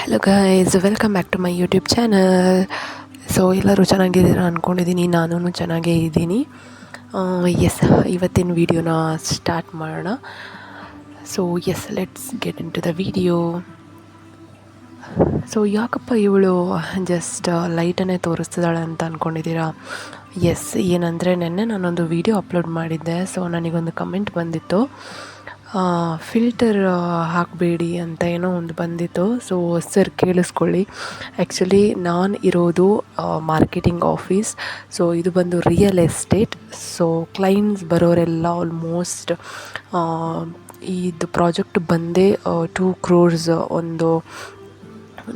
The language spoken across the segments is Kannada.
Hello guys welcome back to my YouTube channel so ಎಲ್ಲರೂ ಚೆನ್ನಾಗಿದ್ದೀರಾ ಅಂದ್ಕೊಂಡಿದ್ದೀನಿ ನಾನು ಚೆನ್ನಾಗೇ ಇದ್ದೀನಿ. ಎಸ್ ಇವತ್ತಿನ ವೀಡಿಯೋನ ಸ್ಟಾರ್ಟ್ ಮಾಡೋಣ. So yes let's get into the video so ಯಾಕಪ್ಪ ಇವಳು ಜಸ್ಟ್ ಲೈಟನ್ನೇ ತೋರಿಸ್ತಿದ್ದಾಳೆ ಅಂತ ಅಂದ್ಕೊಂಡಿದ್ದೀರಾ ಎಸ್ ಏನಂದರೆ, ನಿನ್ನೆ ನಾನೊಂದು ವೀಡಿಯೋ ಅಪ್ಲೋಡ್ ಮಾಡಿದ್ದೆ. ಸೊ ನನಗೊಂದು ಕಮೆಂಟ್ ಬಂದಿತ್ತು. ಫಿಲ್ಟರ್ ಹಾಕಬೇಡಿ ಅಂತ ಏನೋ ಒಂದು ಬಂದಿತ್ತು. ಸೊ ಸರ್ ಕೇಳಿಸ್ಕೊಳ್ಳಿ. ಆ್ಯಕ್ಚುಲಿ ನಾನು ಇರೋದು ಮಾರ್ಕೆಟಿಂಗ್ ಆಫೀಸ್ ಸೊ ಇದು ಬಂದು ರಿಯಲ್ ಎಸ್ಟೇಟ್ ಸೊ ಕ್ಲೈಂಟ್ಸ್ ಬರೋರೆಲ್ಲ ಆಲ್ಮೋಸ್ಟ್ ಇದು ಪ್ರಾಜೆಕ್ಟ್ ಬಂದೇ ಟೂ ಕ್ರೋರ್ಸ್ ಒಂದು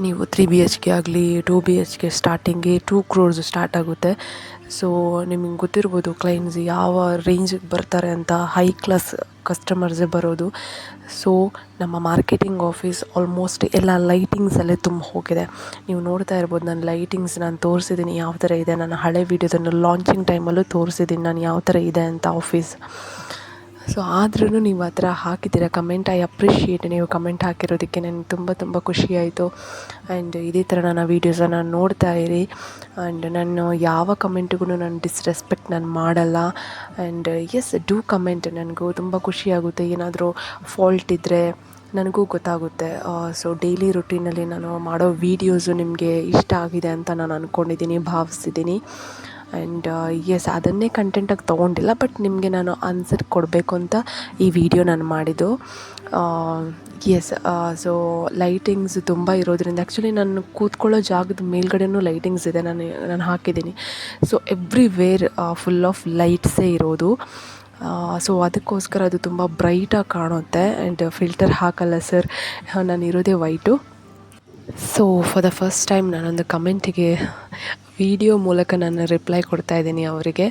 ನೀವು ತ್ರೀ ಬಿ ಎಚ್ ಕೆ ಆಗಲಿ ಟೂ ಬಿ ಎಚ್ ಕೆ ಸ್ಟಾರ್ಟಿಂಗ್ಗೆ ಟೂ ಕ್ರೋರ್ಸ್ ಸ್ಟಾರ್ಟ್ ಆಗುತ್ತೆ. ಸೊ ನಿಮಗೆ ಗೊತ್ತಿರ್ಬೋದು ಕ್ಲೈಂಟ್ಸ್ ಯಾವ ರೇಂಜಿಗೆ ಬರ್ತಾರೆ ಅಂತ ಹೈ ಕ್ಲಾಸ್ ಕಸ್ಟಮರ್ಸೇ ಬರೋದು. ಸೊ ನಮ್ಮ ಮಾರ್ಕೆಟಿಂಗ್ ಆಫೀಸ್ ಆಲ್ಮೋಸ್ಟ್ ಎಲ್ಲ ಲೈಟಿಂಗ್ಸಲ್ಲೇ ತುಂಬ ಹೋಗಿದೆ. ನೀವು ನೋಡ್ತಾ ಇರ್ಬೋದು ನಾನು ಲೈಟಿಂಗ್ಸ್ ನಾನು ತೋರಿಸಿದ್ದೀನಿ ಯಾವ ಥರ ಇದೆ. ನನ್ನ ಹಳೆ ವೀಡಿಯೋದನ್ನು ಲಾಂಚಿಂಗ್ ಟೈಮಲ್ಲೂ ತೋರಿಸಿದ್ದೀನಿ ನಾನು ಯಾವ ಥರ ಇದೆ ಅಂತ ಆಫೀಸ್ ಸೊ ಆದ್ರೂ ನೀವು ಆ ಥರ ಹಾಕಿದ್ದೀರ? ಕಮೆಂಟ್ ಐ ಅಪ್ರಿಷಿಯೇಟ್ ನೀವು ಕಮೆಂಟ್ ಹಾಕಿರೋದಕ್ಕೆ ನನಗೆ ತುಂಬ ತುಂಬ ಖುಷಿ ಆಯಿತು. ಆ್ಯಂಡ್ ಇದೇ ಥರ ನನ್ನ ವೀಡಿಯೋಸನ್ನು ನೋಡ್ತಾ ಇರಿ. ಆ್ಯಂಡ್ ನಾನು ಯಾವ ಕಮೆಂಟ್ಗೂ ನಾನು ಡಿಸ್ರೆಸ್ಪೆಕ್ಟ್ ನಾನು ಮಾಡಲ್ಲ. ಆ್ಯಂಡ್ ಎಸ್ ಡೂ ಕಮೆಂಟ್ ನನಗೂ ತುಂಬ ಖುಷಿಯಾಗುತ್ತೆ ಏನಾದರೂ ಫಾಲ್ಟ್ ಇದ್ದರೆ ನನಗೂ ಗೊತ್ತಾಗುತ್ತೆ. ಸೊ ಡೈಲಿ ರುಟೀನಲ್ಲಿ ನಾನು ಮಾಡೋ ವೀಡಿಯೋಸು ನಿಮಗೆ ಇಷ್ಟ ಆಗಿದೆ ಅಂತ ನಾನು ಅಂದ್ಕೊಂಡಿದ್ದೀನಿ ಭಾವಿಸಿದ್ದೀನಿ ಆ್ಯಂಡ್ ಎಸ್ ಅದನ್ನೇ ಕಂಟೆಂಟಾಗಿ ತೊಗೊಂಡಿಲ್ಲ ಬಟ್ ನಿಮಗೆ ನಾನು ಆನ್ಸರ್ ಕೊಡಬೇಕು ಅಂತ ಈ ವಿಡಿಯೋ ನಾನು ಮಾಡಿದ್ದು. ಎಸ್ ಸೊ ಲೈಟಿಂಗ್ಸ್ ತುಂಬ ಇರೋದ್ರಿಂದ ಆ್ಯಕ್ಚುಲಿ ನಾನು ಕೂತ್ಕೊಳ್ಳೋ ಜಾಗದ ಮೇಲ್ಗಡೆನೂ ಲೈಟಿಂಗ್ಸ್ ಇದೆ, ನಾನು ನಾನು ಹಾಕಿದ್ದೀನಿ. ಸೊ ಎವ್ರಿವೇರ್ ಫುಲ್ ಆಫ್ ಲೈಟ್ಸೇ ಇರೋದು. ಸೊ ಅದಕ್ಕೋಸ್ಕರ ಅದು ತುಂಬ ಬ್ರೈಟಾಗಿ ಕಾಣುತ್ತೆ. ಆ್ಯಂಡ್ ಫಿಲ್ಟರ್ ಹಾಕಲ್ಲ ಸರ್ ನಾನು ಇರೋದೇ white so for the first time ನಾನೊಂದು ಕಮೆಂಟಿಗೆ ವಿಡಿಯೋ ಮೂಲಕ ನಾನು ರಿಪ್ಲೈ ಕೊಡ್ತಾ ಇದ್ದೀನಿ ಅವರಿಗೆ.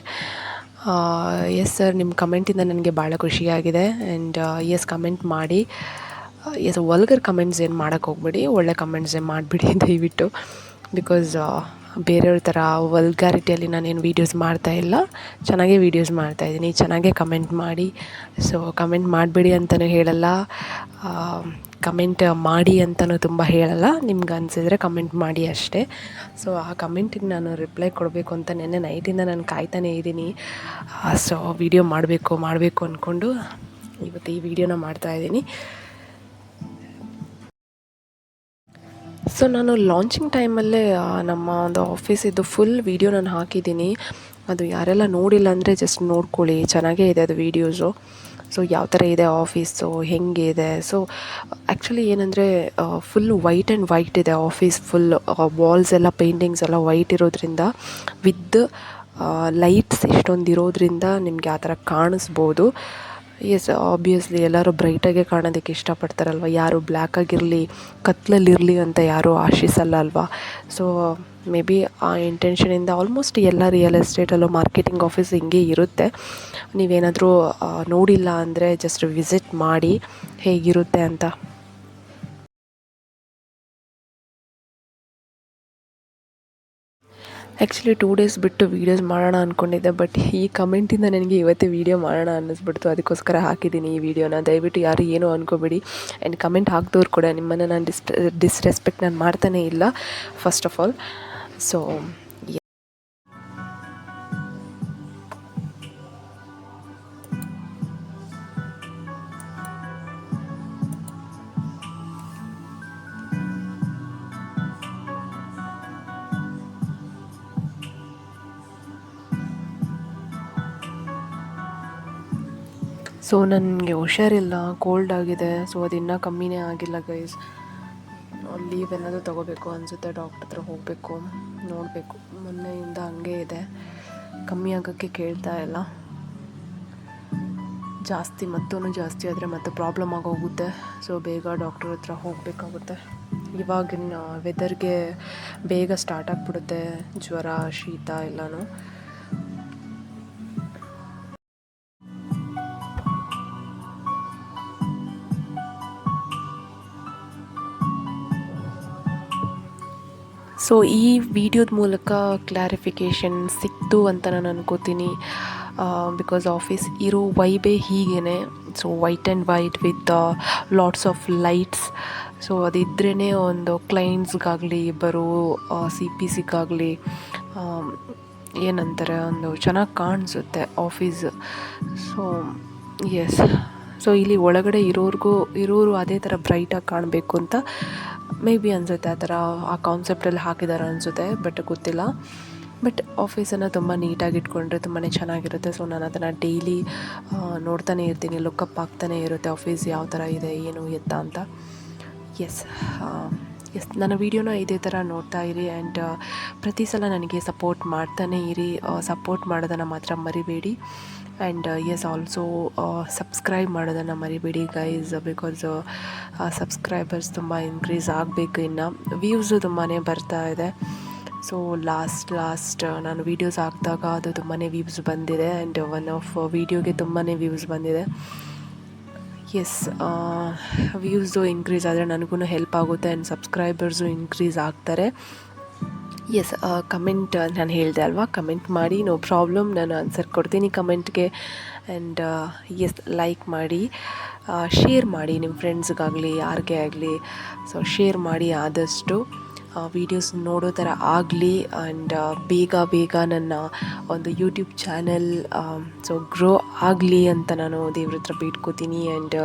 ಎಸ್ ಸರ್ ನಿಮ್ಮ ಕಮೆಂಟಿಂದ ನನಗೆ ಭಾಳ ಖುಷಿಯಾಗಿದೆ. ಆ್ಯಂಡ್ ಎಸ್ ಕಮೆಂಟ್ ಮಾಡಿ. ಎಸ್ ವಲ್ಗರ್ ಕಮೆಂಟ್ಸ್ ಏನು ಮಾಡೋಕ್ಕೆ ಹೋಗ್ಬಿಡಿ. ಒಳ್ಳೆ ಏನು ಮಾಡಿಬಿಡಿ ದಯವಿಟ್ಟು. ಬಿಕಾಸ್ ಬೇರೆಯವ್ರ ಥರ ವಲ್ಗಾರಿಟಿಯಲ್ಲಿ ನಾನೇನು ವೀಡಿಯೋಸ್ ಮಾಡ್ತಾ ಇಲ್ಲ. ಚೆನ್ನಾಗೇ ವೀಡಿಯೋಸ್ ಮಾಡ್ತಾಯಿದ್ದೀನಿ ಚೆನ್ನಾಗೇ ಕಮೆಂಟ್ ಮಾಡಿ. ಸೊ ಕಮೆಂಟ್ ಮಾಡಬೇಡಿ ಅಂತಲೂ ಹೇಳಲ್ಲ. ಕಮೆಂಟ್ ಮಾಡಿ ಅಂತಲೂ ತುಂಬ ಹೇಳಲ್ಲ. ನಿಮ್ಗೆ ಅನಿಸಿದ್ರೆ ಕಮೆಂಟ್ ಮಾಡಿ ಅಷ್ಟೇ. ಸೊ ಆ ಕಮೆಂಟಿಗೆ ನಾನು ರಿಪ್ಲೈ ಕೊಡಬೇಕು ಅಂತ ನೆನ್ನೆ ನೈಟಿಂದ ನಾನು ಕಾಯ್ತಾನೇ ಇದ್ದೀನಿ. ಸೊ ವಿಡಿಯೋ ಮಾಡಬೇಕು ಮಾಡಬೇಕು ಅಂದ್ಕೊಂಡು ಇವತ್ತು ಈ ವಿಡಿಯೋನ ಮಾಡ್ತಾಯಿದ್ದೀನಿ ಸೊ ನಾನು ಲಾಂಚಿಂಗ್ ಟೈಮಲ್ಲೇ ನಮ್ಮ ಒಂದು ಆಫೀಸಿದ್ದು ಫುಲ್ ವೀಡಿಯೋ ನಾನು ಹಾಕಿದ್ದೀನಿ. ಅದು ಯಾರೆಲ್ಲ ನೋಡಿಲ್ಲ ಅಂದರೆ ಜಸ್ಟ್ ನೋಡ್ಕೊಳ್ಳಿ. ಚೆನ್ನಾಗೇ ಇದೆ ಅದು ವೀಡಿಯೋಸು ಸೊ ಯಾವ ಥರ ಇದೆ ಆಫೀಸು ಹೆಂಗೆ ಇದೆ? ಸೊ ಆ್ಯಕ್ಚುಲಿ ಏನಂದರೆ ಫುಲ್ ವೈಟ್ ಆ್ಯಂಡ್ ವೈಟ್ ಇದೆ ಆಫೀಸ್ ಫುಲ್ ವಾಲ್ಸ್ ಎಲ್ಲ ಪೇಂಟಿಂಗ್ಸ್ ಎಲ್ಲ ವೈಟ್ ಇರೋದ್ರಿಂದ ವಿತ್ ಲೈಟ್ಸ್ ಇಷ್ಟೊಂದು ಇರೋದ್ರಿಂದ ನಿಮಗೆ ಆ ಥರ ಕಾಣಿಸ್ಬೋದು. ಎಸ್ ಆಬ್ವಿಯಸ್ಲಿ ಎಲ್ಲರೂ ಬ್ರೈಟಾಗೆ ಕಾಣೋದಕ್ಕೆ ಇಷ್ಟಪಡ್ತಾರಲ್ವ? ಯಾರು ಬ್ಲ್ಯಾಕಾಗಿರಲಿ ಕತ್ಲಲ್ಲಿರಲಿ ಅಂತ ಯಾರೂ ಆಶಿಸಲ್ಲ ಅಲ್ವಾ ಸೊ ಮೇ ಬಿ ಆ ಇಂಟೆನ್ಷನಿಂದ ಆಲ್ಮೋಸ್ಟ್ ಎಲ್ಲ ರಿಯಲ್ ಎಸ್ಟೇಟಲ್ಲೂ ಮಾರ್ಕೆಟಿಂಗ್ ಆಫೀಸ್ ಹಿಂಗೆ ಇರುತ್ತೆ. ನೀವೇನಾದರೂ ನೋಡಿಲ್ಲ ಅಂದರೆ ಜಸ್ಟ್ ವಿಸಿಟ್ ಮಾಡಿ ಹೇಗಿರುತ್ತೆ ಅಂತ. ಆ್ಯಕ್ಚುಲಿ ಟೂ ಡೇಸ್ ಬಿಟ್ಟು ವೀಡಿಯೋಸ್ ಮಾಡೋಣ ಅಂದ್ಕೊಂಡಿದ್ದೆ ಬಟ್ ಈ ಕಮೆಂಟಿಂದ ನನಗೆ ಇವತ್ತೇ ವೀಡಿಯೋ ಮಾಡೋಣ ಅನ್ನಿಸ್ಬಿಡ್ತು. ಅದಕ್ಕೋಸ್ಕರ ಹಾಕಿದ್ದೀನಿ ಈ ವಿಡಿಯೋನ ದಯವಿಟ್ಟು ಯಾರು ಏನೂ ಅಂದ್ಕೋಬೇಡಿ ಆ್ಯಂಡ್ ಕಮೆಂಟ್ ಹಾಕಿದವ್ರು ಕೂಡ ನಿಮ್ಮನ್ನು ನಾನು ಡಿಸ್ ಡಿಸ್ರೆಸ್ಪೆಕ್ಟ್ ನಾನು ಮಾಡ್ತಾನೇ ಇಲ್ಲ first of all so so ನನಗೆ ಹುಷಾರಿಲ್ಲ ಕೋಲ್ಡ್ ಆಗಿದೆ. ಸೊ ಅದು ಇನ್ನೂ ಕಮ್ಮಿನೇ ಆಗಿಲ್ಲ ಗೈಸ್ ಲೀವ್ ಏನಾದರೂ ತೊಗೋಬೇಕು ಅನಿಸುತ್ತೆ ಡಾಕ್ಟ್ರ್ ಹತ್ರ ಹೋಗಬೇಕು, ನೋಡಬೇಕು. ಮೊನ್ನೆಯಿಂದ ಹಂಗೆ ಇದೆ. ಕಮ್ಮಿ ಆಗೋಕ್ಕೆ ಕೇಳ್ತಾ ಇಲ್ಲ. ಜಾಸ್ತಿ ಮತ್ತೂ ಜಾಸ್ತಿ ಆದರೆ ಮತ್ತೆ ಪ್ರಾಬ್ಲಮ್ ಆಗೋಗುತ್ತೆ. ಸೊ ಬೇಗ ಡಾಕ್ಟ್ರ್ ಹತ್ರ ಹೋಗಬೇಕಾಗುತ್ತೆ. ಇವಾಗಿನ ವೆದರ್ಗೆ ಬೇಗ ಸ್ಟಾರ್ಟ್ ಆಗಿಬಿಡುತ್ತೆ. ಜ್ವರ, ಶೀತ ಎಲ್ಲನೂ. ಸೊ ಈ ವಿಡಿಯೋದ ಮೂಲಕ ಕ್ಲಾರಿಫಿಕೇಷನ್ ಸಿಕ್ತು ಅಂತ ನಾನು ಅನ್ಕೋತೀನಿ. ಬಿಕಾಸ್ ಆಫೀಸ್ ಇರೋ ವೈಬೇ ಹೀಗೇ so white and white with lots of lights so ಅದಿದ್ರೇ ಒಂದು ಕ್ಲೈಂಟ್ಸ್ಗಾಗಲಿ ಬರೋ ಸಿ ಪಿ ಸಿಗಾಗಲಿ ಏನಂತಾರೆ, ಒಂದು ಚೆನ್ನಾಗಿ ಕಾಣಿಸುತ್ತೆ ಆಫೀಸ್ ಸೊ ಎಸ್ ಸೊ ಇಲ್ಲಿ ಒಳಗಡೆ ಇರೋರಿಗೂ, ಇರೋರು ಅದೇ ಥರ ಬ್ರೈಟಾಗಿ ಕಾಣಬೇಕು ಅಂತ ಮೇ ಬಿ ಅನಿಸುತ್ತೆ, ಆ ಥರ ಆ ಕಾನ್ಸೆಪ್ಟಲ್ಲಿ ಹಾಕಿದ್ದಾರೆ ಅನಿಸುತ್ತೆ ಬಟ್ ಗೊತ್ತಿಲ್ಲ. ಬಟ್ ಆಫೀಸನ್ನು ತುಂಬ ನೀಟಾಗಿ ಇಟ್ಕೊಂಡ್ರೆ ತುಂಬಾ ಚೆನ್ನಾಗಿರುತ್ತೆ. ಸೊ ನಾನು ಅದನ್ನು ಡೈಲಿ ನೋಡ್ತಾನೆ ಇರ್ತೀನಿ ಲುಕ್ಕಪ್ ಆಗ್ತಾನೆ ಇರುತ್ತೆ ಆಫೀಸ್ ಯಾವ ಥರ ಇದೆ, ಏನು ಎತ್ತ ಅಂತ. ಎಸ್ ಎಸ್, ನನ್ನ ವೀಡಿಯೋನ ಇದೇ ಥರ ನೋಡ್ತಾ ಇರಿ ಆ್ಯಂಡ್ ಪ್ರತಿ ಸಲ ನನಗೆ ಸಪೋರ್ಟ್ ಮಾಡ್ತಾನೆ ಇರಿ. ಸಪೋರ್ಟ್ ಮಾಡೋದನ್ನು ಮಾತ್ರ ಮರಿಬೇಡಿ. ಆ್ಯಂಡ್ ಎಸ್ ಆಲ್ಸೋ ಸಬ್ಸ್ಕ್ರೈಬ್ ಮಾಡೋದನ್ನು ಮರಿಬೇಡಿ ಗೈಸ್ ಬಿಕಾಸ್ ಸಬ್ಸ್ಕ್ರೈಬರ್ಸ್ ತುಂಬ ಇನ್ಕ್ರೀಸ್ ಆಗಬೇಕು ಇನ್ನು. ವ್ಯೂಸು ತುಂಬಾ ಬರ್ತಾ ಇದೆ. ಸೊ ಲಾಸ್ಟ್ ಲಾಸ್ಟ್ ನಾನು ವೀಡಿಯೋಸ್ ಹಾಕಿದಾಗ ಅದು ತುಂಬಾ ವ್ಯೂಸ್ ಬಂದಿದೆ. ಆ್ಯಂಡ್ ಒನ್ ಆಫ್ ವೀಡಿಯೋಗೆ ತುಂಬಾ ವ್ಯೂಸ್ ಬಂದಿದೆ. ಎಸ್ ವ್ಯೂಸು ಇನ್ಕ್ರೀಸ್ ಆದರೆ ನನಗೂ ಹೆಲ್ಪ್ ಆಗುತ್ತೆ ಆ್ಯಂಡ್ ಸಬ್ಸ್ಕ್ರೈಬರ್ಸು ಇನ್ಕ್ರೀಸ್ ಆಗ್ತಾರೆ. ಎಸ್ ಕಮೆಂಟ್ ನಾನು ಹೇಳಿದೆ ಅಲ್ವಾ? ಕಮೆಂಟ್ ಮಾಡಿ ನೋ ಪ್ರಾಬ್ಲಮ್ ನಾನು ಆನ್ಸರ್ ಕೊಡ್ತೀನಿ ಕಮೆಂಟ್ಗೆ ಆ್ಯಂಡ್ ಎಸ್ ಲೈಕ್ ಮಾಡಿ. ಶೇರ್ ಮಾಡಿ ನಿಮ್ಮ ಫ್ರೆಂಡ್ಸ್ಗಾಗಲಿ ಯಾರಿಗೆ ಆಗಲಿ. ಸೊ ಶೇರ್ ಮಾಡಿ ಆದಷ್ಟು. ವೀಡಿಯೋಸ್ ನೋಡೋ ಥರ ಆಗಲಿ ಆ್ಯಂಡ್ ಬೇಗ ಬೇಗ ನನ್ನ ಒಂದು ಯೂಟ್ಯೂಬ್ ಚಾನೆಲ್ ಸೊ ಗ್ರೋ ಆಗಲಿ ಅಂತ ನಾನು ದೇವ್ರ ಹತ್ರ ಬೇಡ್ಕೋತೀನಿ ಆ್ಯಂಡ್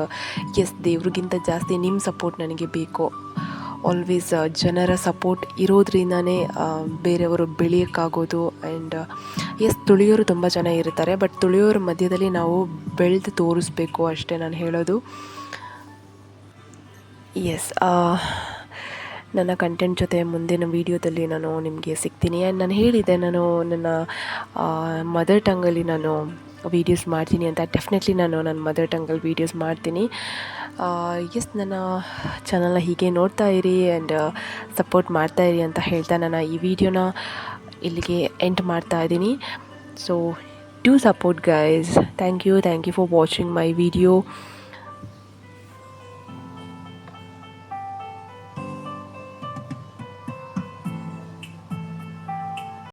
ಎಸ್ ದೇವ್ರಿಗಿಂತ ಜಾಸ್ತಿ ನಿಮ್ಮ ಸಪೋರ್ಟ್ ನನಗೆ ಬೇಕು. ಆಲ್ವೇಸ್ ಜನರ ಸಪೋರ್ಟ್ ಇರೋದ್ರಿಂದನೇ ಬೇರೆಯವರು ಬೆಳೆಯೋಕ್ಕಾಗೋದು ಆ್ಯಂಡ್ ಎಸ್ ತುಳಿಯೋರು ತುಂಬ ಜನ ಇರ್ತಾರೆ ಬಟ್ ತುಳಿಯೋರ ಮಧ್ಯದಲ್ಲಿ ನಾವು ಬೆಳೆದು ತೋರಿಸ್ಬೇಕು ಅಷ್ಟೇ ನಾನು ಹೇಳೋದು. ಎಸ್ ನನ್ನ ಕಂಟೆಂಟ್ ಜೊತೆ ಮುಂದಿನ ವೀಡಿಯೋದಲ್ಲಿ ನಾನು ನಿಮಗೆ ಸಿಗ್ತೀನಿ. ಆ್ಯಂಡ್ ನಾನು ಹೇಳಿದೆ ನಾನು ನನ್ನ ಮದರ್ ಟಂಗಲ್ಲಿ ನಾನು ವೀಡಿಯೋಸ್ ಮಾಡ್ತೀನಿ ಅಂತ. ಡೆಫಿನೆಟ್ಲಿ ನಾನು ನನ್ನ ಮದರ್ ಟಂಗಲ್ ವೀಡಿಯೋಸ್ ಮಾಡ್ತೀನಿ. ಎಸ್ ನನ್ನ ಚಾನಲ್ನ ಹೀಗೆ ನೋಡ್ತಾ ಇರಿ ಆ್ಯಂಡ್ ಸಪೋರ್ಟ್ ಮಾಡ್ತಾ ಇರಿ ಅಂತ ಹೇಳ್ತಾ ನಾನು ಈ ವಿಡಿಯೋನ ಇಲ್ಲಿಗೆ ಎಂಡ್ ಮಾಡ್ತಾ ಇದ್ದೀನಿ. So to support guys thank you thank you for watching my video